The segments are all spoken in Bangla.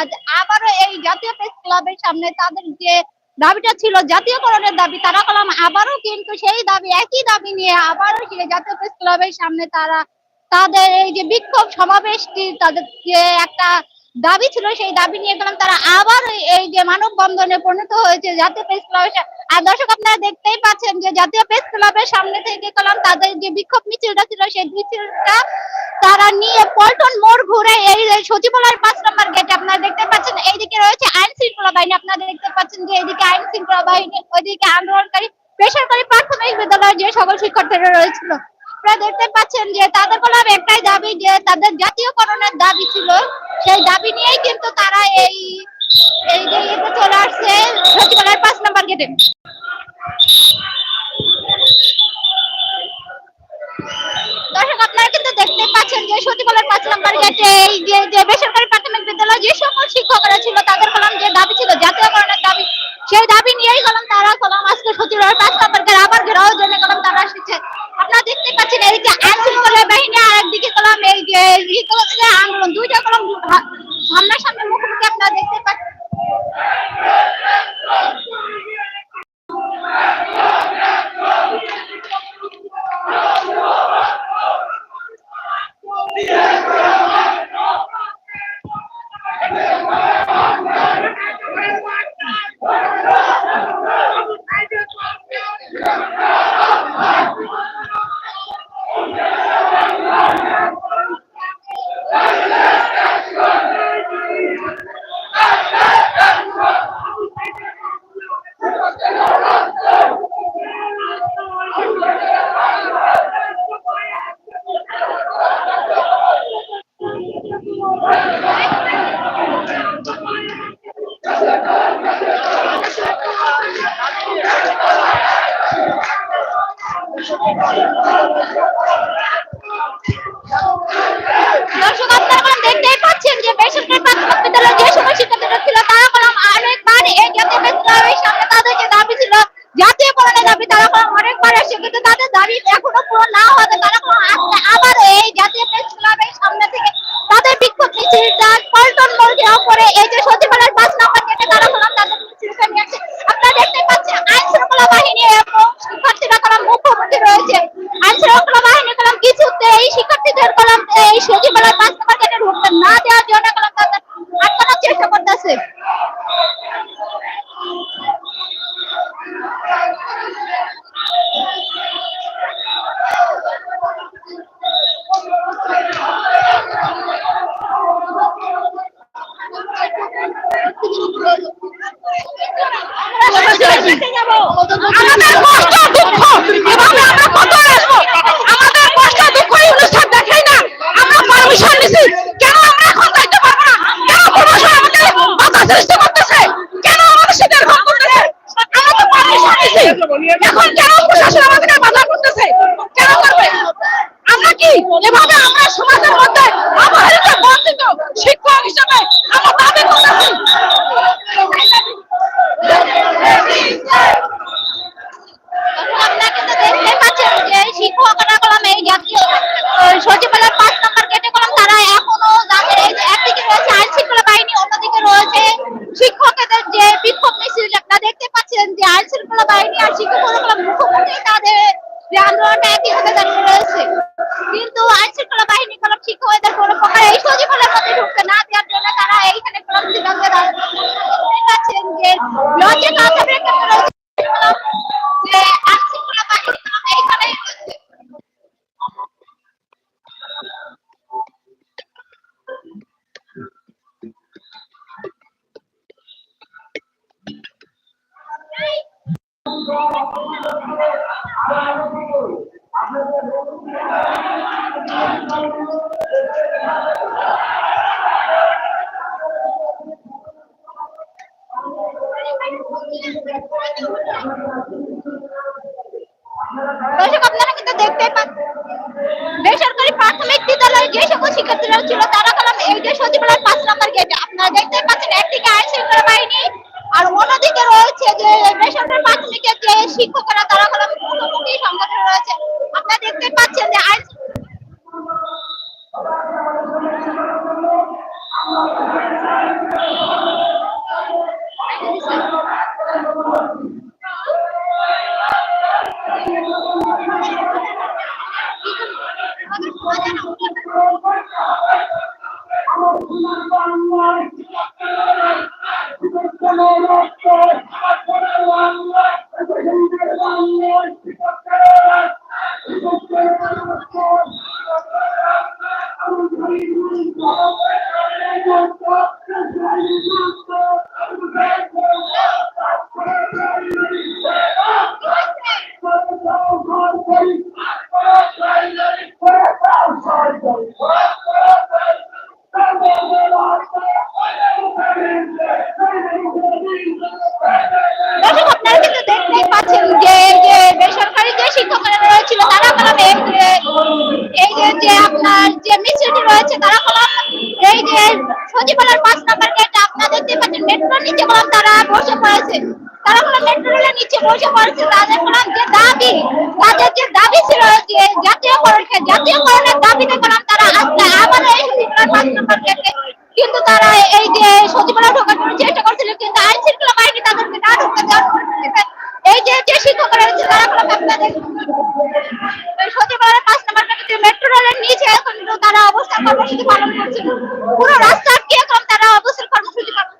আজ আবারও এই জাতীয় প্রেস ক্লাবের সামনে তাদের যে দাবিটা ছিল জাতীয়করণের দাবি, তারা কলাম আবারও কিন্তু সেই দাবি, একই দাবি নিয়ে আবারও সেই জাতীয় প্রেস ক্লাবের সামনে তারা তাদের এই যে বিক্ষোভ সমাবেশটি, তাদের যে একটা দাবি ছিল, সেই দাবি নিয়ে গেলাম। তারা আবার এই যে মানববন্ধনে পরিণত হয়েছে, জাতীয় প্রেস ক্লাবের আর দর্শক, আপনারা দেখতেই পাচ্ছেন যে জাতীয় প্রেস ক্লাবের সামনে থেকে গেলাম। তাদের যে বিক্ষোভ মিছিলটা ছিল, সেই মিছিলটা তারা নিয়ে পল্টন মোড় ঘুরে এই সচিবালয়ের পাঁচ নম্বর গেটে আপনারা দেখতে পাচ্ছেন, এইদিকে রয়েছে আইন শৃঙ্খলা বাহিনী। আপনারা দেখতে পাচ্ছেন যে এইদিকে আইন শৃঙ্খলা বাহিনী, ওইদিকে আন্দোলনকারী, বেসরকারি প্রাথমিক বিদ্যালয়ের যে সকল শিক্ষার্থীরা রয়েছিল। আপনারা দেখতে পাচ্ছেন যে তাদের বললাম একটাই দাবি, যে তাদের জাতীয়করণের দাবি ছিল, সেই দাবি নিয়েই কিন্তু তারা এই এই যে ইয়েতে চলে আসছে, সচিবালয়ের পাঁচ নম্বর গেটে। আপনারা কিন্তু দেখতে পাচ্ছেন যে সচিবালয়ের পাঁচ নম্বর গেটে এই যে বেসরকারি প্রাথমিক বিদ্যালয় যে সকল শিক্ষকরা ছিল, তাদের কলম যে দাবি ছিল, জাতীয়করণের দাবি, সেই দাবি নিয়েই কলম তারা, কলম আজকে সচিবালয়ের পাঁচ নম্বর গেটে আবার ঘেরাও জন্য কলম তারা এসেছে। আপনারা দেখতে পাচ্ছেন এদিকে আইন শৃঙ্খলা বাহিনী আর একদিকে কলম আন্দোলন, দুইটা কলম সামনাসামনি সামনে মুখোমুখি আপনারা দেখতে không তারা বসে পড়েছে। তারা কলম মেট্রো রেলের নিচে বসে পড়েছে। তাদের যে দাবি, তাদের যে দাবি ছিল যে জাতীয়করণকে, জাতীয়করণের দাবিতে কলম তারা আজকে আবার এই কিন্তু তারা এই যে সচিবালয় ঢোকার জন্য চেষ্টা করছিল, কিন্তু আইন শৃঙ্খলা বাহিনী তাদেরকে না ঢুকতে এই যে যে শিক্ষকরা রয়েছে, তারা আপনাদের সচিবালয়ের পাঁচ নম্বর মেট্রো রেলের নিচে এখন তারা অবস্থান কর্মসূচি পালন করছে পুরো রাস্তা আটকে এখন তারা অবস্থান কর্মসূচি পালন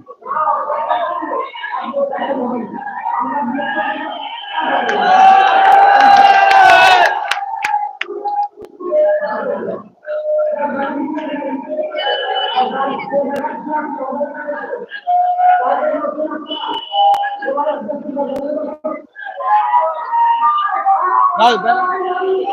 করছে। দর্শক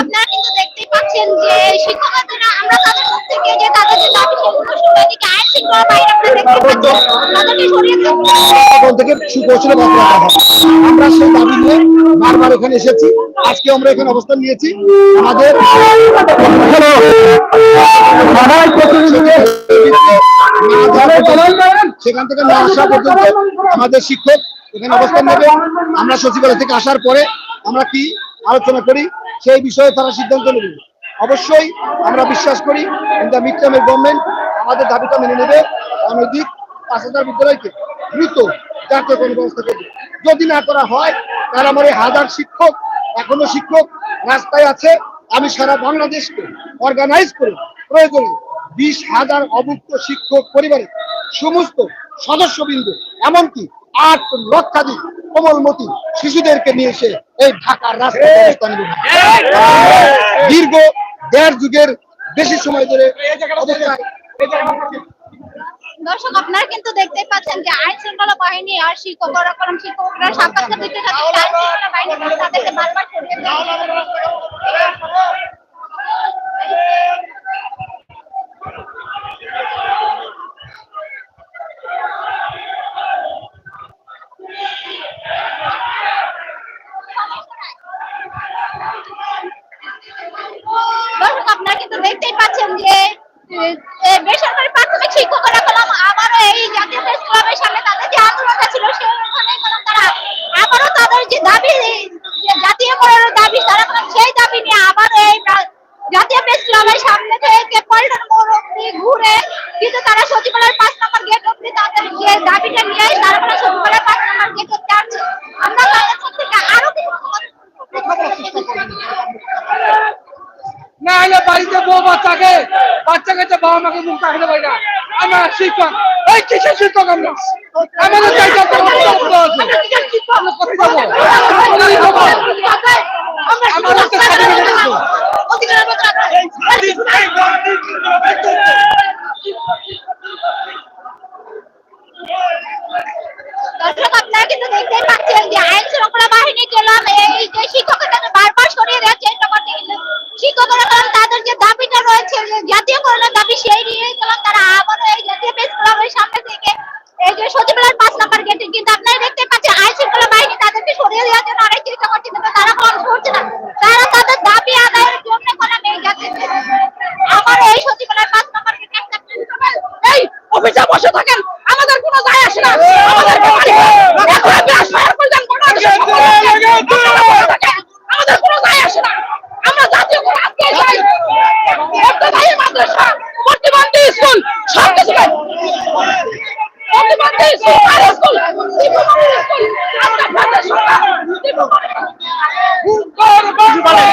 আপনারা কিন্তু দেখতেই পাচ্ছেন যে শিক্ষকরা আমরা তাদের আজকে আমরা এখানে অবস্থান সেখান থেকে না আসা পর্যন্ত আমাদের শিক্ষক এখানে অবস্থান নেবে। আমরা সচিবালয় থেকে আসার পরে আমরা কি আলোচনা করি, সেই বিষয়ে তারা সিদ্ধান্ত নেবে। অবশ্যই আমরা বিশ্বাস করি ইন মিড টার্মের গভর্নমেন্ট আমাদের দাবিটা মেনে নেবে অনৈতিক পাঁচ হাজার বিদ্যালয়কে দ্রুত কোনো ব্যবস্থা করবে। যদি না করা হয় তাহলে আমার এই হাজার শিক্ষক এখনও শিক্ষক রাস্তায় আছে। আমি সারা বাংলাদেশকে অর্গানাইজ করে প্রয়োজনে বিশ হাজার অভুক্ত শিক্ষক পরিবারের সমস্ত সদস্যবৃন্দ এমনকি আট লক্ষাধিক কোমলমতি শিশুদেরকে নিয়ে এসে এই ঢাকার রাস্তায় দীর্ঘ দেড় যুগের বেশি সময় ধরে অবস্থায় দর্শক আপনারা কিন্তু দেখতেই পাচ্ছেন যে আইন শৃঙ্খলা বাহিনী আর শিক্ষকরা কলম শিক্ষকরা সাক্ষাৎকার দিতে থাকে আইন শৃঙ্খলা বাহিনী কিন্তু তাদেরকে বারবার সরিয়ে দেয়। দর্শক আপনারা কিন্তু দেখতেই পাচ্ছেন যে এ, এ, বেসরকারি প্রাথমিক শিক্ষকরা কলম আবারও এই জাতীয় প্রেস ক্লাবের সামনে তাদের যে আন্দোলনটা ছিল, সে ওখানে কলম তারা আবারও তাদের যে দাবি জাতীয় করার দাবি, তারা কলম সেই দাবি নিয়ে আবারও এই জাতীয় প্রেস ক্লাবের সামনে থেকে পল্টন মোড় অব্দি ঘুরে, কিন্তু তারা সচিবালয়ের পাঁচ নম্বর গেট অব্দি তাদের যে দাবিটা নিয়ে তারা কলম সচিবালয়ের পাঁচ নম্বর গেট অব্দি আছে আমরা তাদের থেকে আরও কিছু না হলে বাড়িতে বউ বাচ্চাকে বাচ্চা কাচ্চা বাবা মাকে মুখ দেখাতে পারি না। আমরা শিক্ষক। এই কিসের শিক্ষক আমরা? আমাদের দর্শক আপনারা কিন্তু দেখতেই পাচ্ছেন যে আইন বাহিনী গেলাম এই যে শিক্ষকদের বারবার সরিয়ে দেওয়ার চেষ্টা করছে কিন্তু শিক্ষকরা তাদের যে দাবিটা রয়েছে জাতীয়করণের দাবি সেই নিয়ে তারা আবারও এই জাতীয় প্রেস ক্লাবের সামনে থেকে এই যে সচিবালয়ের পাঁচ নাম্বার গেটে কিন্তু আপনারা কিছু বলেন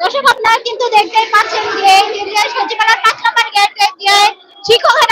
দর্শক আপনারা কিন্তু দেখতেই পাচ্ছেন যে সচিবালয়ের পাঁচ নম্বর গেট দিয়ে শিক্ষকেরা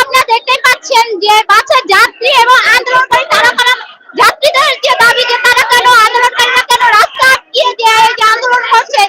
আপনারা দেখতে পাচ্ছেন যে বাসের যাত্রী এবং আন্দোলনকারী তারা কারা যাত্রীদের যে দাবি যে তারা কেন আন্দোলনকারীরা কেন রাস্তা আটকিয়ে যে আন্দোলন করছেন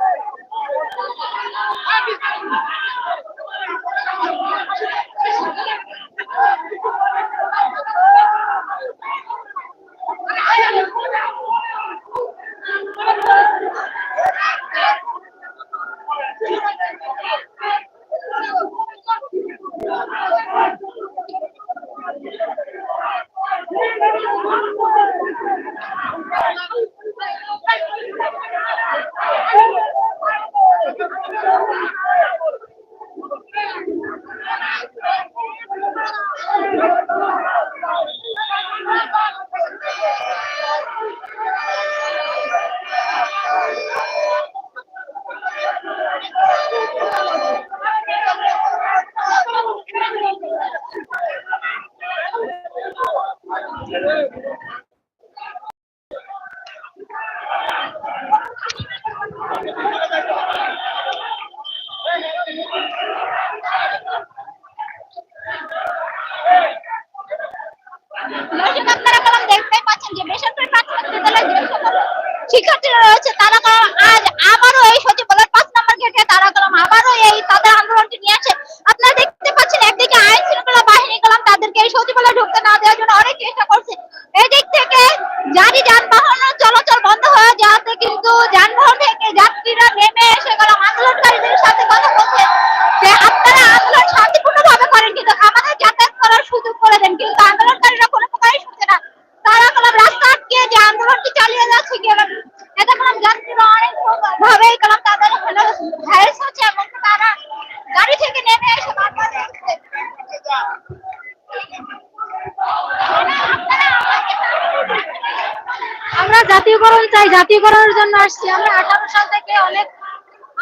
তাই জাতীয়করণের জন্য আসছি। আমরা আঠারো সাল থেকে অনেক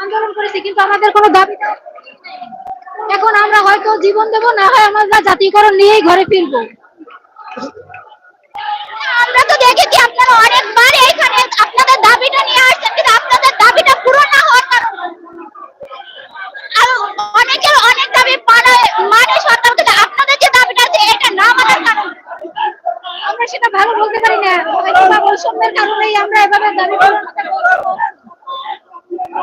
আন্দোলন করেছি, কিন্তু আমাদের কোনো দাবি এখন আমরা হয়তো জীবন দেবো, না হয় আমরা জাতীয়করণ নিয়েই ঘরে ফিরবো।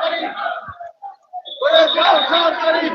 Karim! Where's Shah Karim?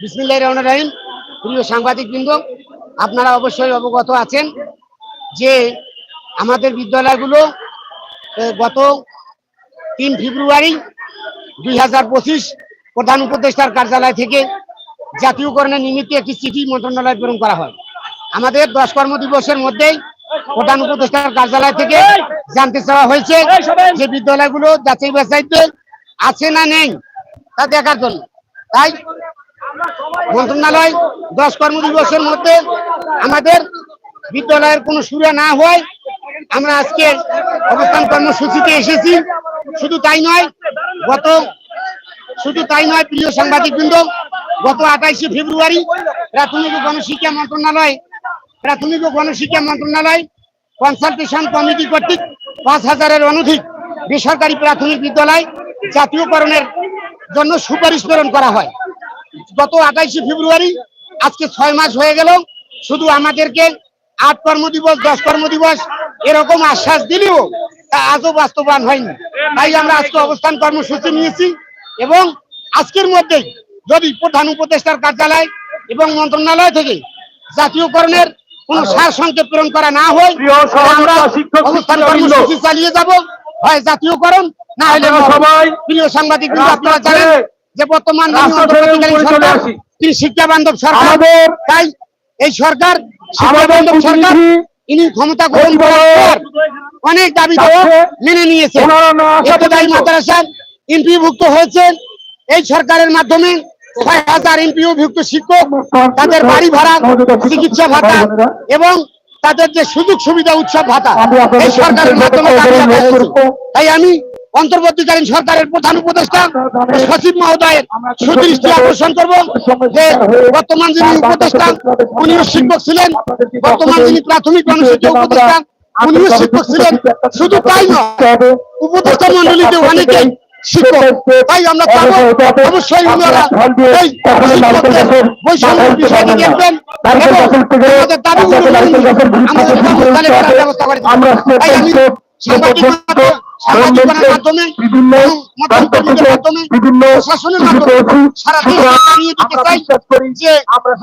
বিসমিল্লাহির রহমানির রহিম। প্রিয় সাংবাদিক বৃন্দ আপনারা অবশ্যই অবগত আছেন যে আমাদের বিদ্যালয়গুলো গত তিন ফেব্রুয়ারি দুই হাজার পঁচিশ প্রধান উপদেষ্টার কার্যালয় থেকে জাতীয়করণের নিমিত্তে একটি চিঠি মন্ত্রণালয় প্রেরণ করা হয়। আমাদের দশ কর্ম দিবসের মধ্যেই প্রধান উপদেষ্টার কার্যালয় থেকে জানতে চাওয়া হয়েছে যে বিদ্যালয়গুলো যাচাই বাছাইতে আছে না নেই তা দেখার জন্য। তাই মন্ত্রণালয় দশ কর্ম দিবসের মধ্যে আমাদের বিদ্যালয়ের কোনো সুরা না হয় আমরা আজকে অবস্থান কর্মসূচিতে এসেছি। শুধু তাই নয় গত শুধু তাই নয় প্রিয় সাংবাদিকবৃন্দ গত আঠাইশে ফেব্রুয়ারি প্রাথমিক গণশিক্ষা মন্ত্রণালয় প্রাথমিক ও গণশিক্ষা মন্ত্রণালয় কনসালটেশন কমিটি কর্তৃক পাঁচ হাজারের অনধিক বেসরকারি প্রাথমিক বিদ্যালয় জাতীয়করণের জন্য সুপারিশ প্রেরণ করা হয়। গত আঠাইশে ফেব্রুয়ারি, আজকে ছয় মাস হয়ে গেল, শুধু আমাদেরকে আট কর্মদিবস, দশ কর্মদিবস এরকম আশ্বাস দিলেও তা আজও বাস্তবায়ন হয়নি। তাই আমরা আজকে অবস্থান কর্মসূচি নিয়েছি এবং আজকের মধ্যেই যদি প্রধান উপদেষ্টার কার্যালয় এবং মন্ত্রণালয় থেকে জাতীয়করণের কোন সার সংকেত প্রেরণ করা না হয় আমরা অবস্থান কর্মসূচি চালিয়ে যাব। হয় জাতীয়করণ। না হলে সবাই প্রিয় সাংবাদিক আপনারা জানেন যে বর্তমান সরকার তিনি শিক্ষা বান্ধব সরকার। তাই এই সরকার শিক্ষা বান্ধব সরকার ইনি ক্ষমতা গ্রহণ করার অনেক দাবি মেনে নিয়েছে ইত্তেদায়ী মাদ্রাসার এমপিভুক্ত হয়েছেন। এই সরকারের মাধ্যমে ছয় হাজার এমপিওভুক্ত শিক্ষক তাদের বাড়ি ভাড়া চিকিৎসা ভাতা এবং তাদের যে সুযোগ সুবিধা উৎসব ভাতা এই সরকারের মাধ্যমে। তাই আমি অন্তর্বর্তীকালীন সরকারের প্রধান উপদেষ্টা সচিব মহোদয়ের সুদৃষ্টি আকর্ষণ করব যে বর্তমান যিনি উপদেষ্টা উনিও শিক্ষক ছিলেন। বর্তমান যিনি প্রাথমিক গণশিক্ষা উপদেষ্টা উনিও শিক্ষক ছিলেন। শুধু তাই নয় উপদেষ্টা মন্ডলীতে অনেকে শিক্ষক। তাই আমরা চাবো অবশ্যই ওনারা এই শিক্ষকদের বৈষম্যের বিষয়টি দেখবেন আমাদের দাবিগুলো আমাদের ব্যবস্থা করে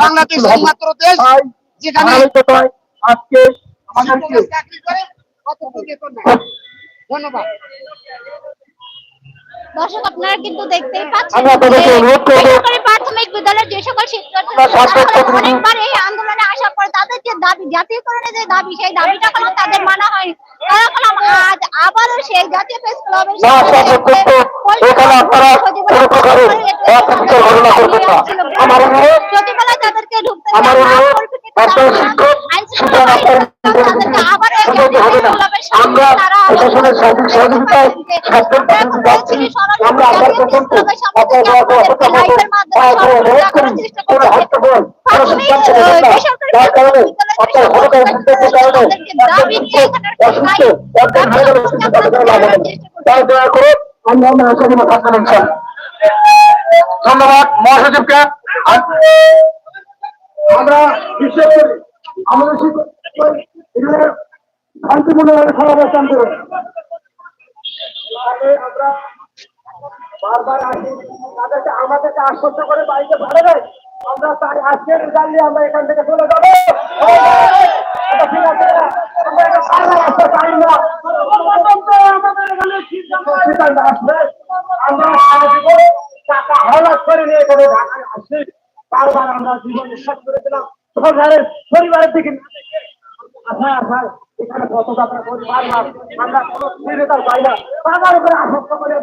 বাংলাদেশ একমাত্র দেশ যেখানে আজকে। ধন্যবাদ। দর্শক আপনারা কিন্তু দেখতেই পাচ্ছেন বেসরকারি প্রাথমিক বিদ্যালয়ের যে সকল প্রতিনিধি- অনেকবার এই আন্দোলনে আসার পর তাদের যে দাবি জাতীয়করণের যে দাবি সেই দাবিটা কোনো তাদের মানা হয়নি। তারা কলম আজ আবারও সেই জাতীয় প্রেস ক্লাবের এখানে আপনারা কোনো প্রকারের অপ্রীতিকর ঘটনা করবেন না। আমার অনুরোধ সচিবালয় তাদেরকে ঢুকতে আমার অনুরোধ পরিপ্রেক্ষিতে শিক্ষক সুতরাং আপনারা হবে। আমরা প্রশাসনের সার্বিক সহযোগিতায় আপনারা সরাসরি আমরা আসার জাতীয় প্রেস পর্যন্ত কোনো হট্টগোল কোনো সিদ্ধান্ত কারণে আপনার কারণে অসুস্থ ভালো করে লাভ হবে তাই দয়া করে আমরা থাকবেন ধন্যবাদ মহাসচিবকে আমরা বিশ্বাস করি আমাদের শিক্ষক শান্তিপূর্ণভাবে করুন আমরা বারবার আসি তাদেরকে আমাদেরকে আশ্বস্ত করে বাড়িতে পাঠাবে আমরা তাই আজকের জানলে আমরা এখান থেকে চলে যাব? আমরা করে সরকারের পরিবারের দিকে করি বারবার আমরা কোনো পাই না। বারবার আশ্বস্ত করে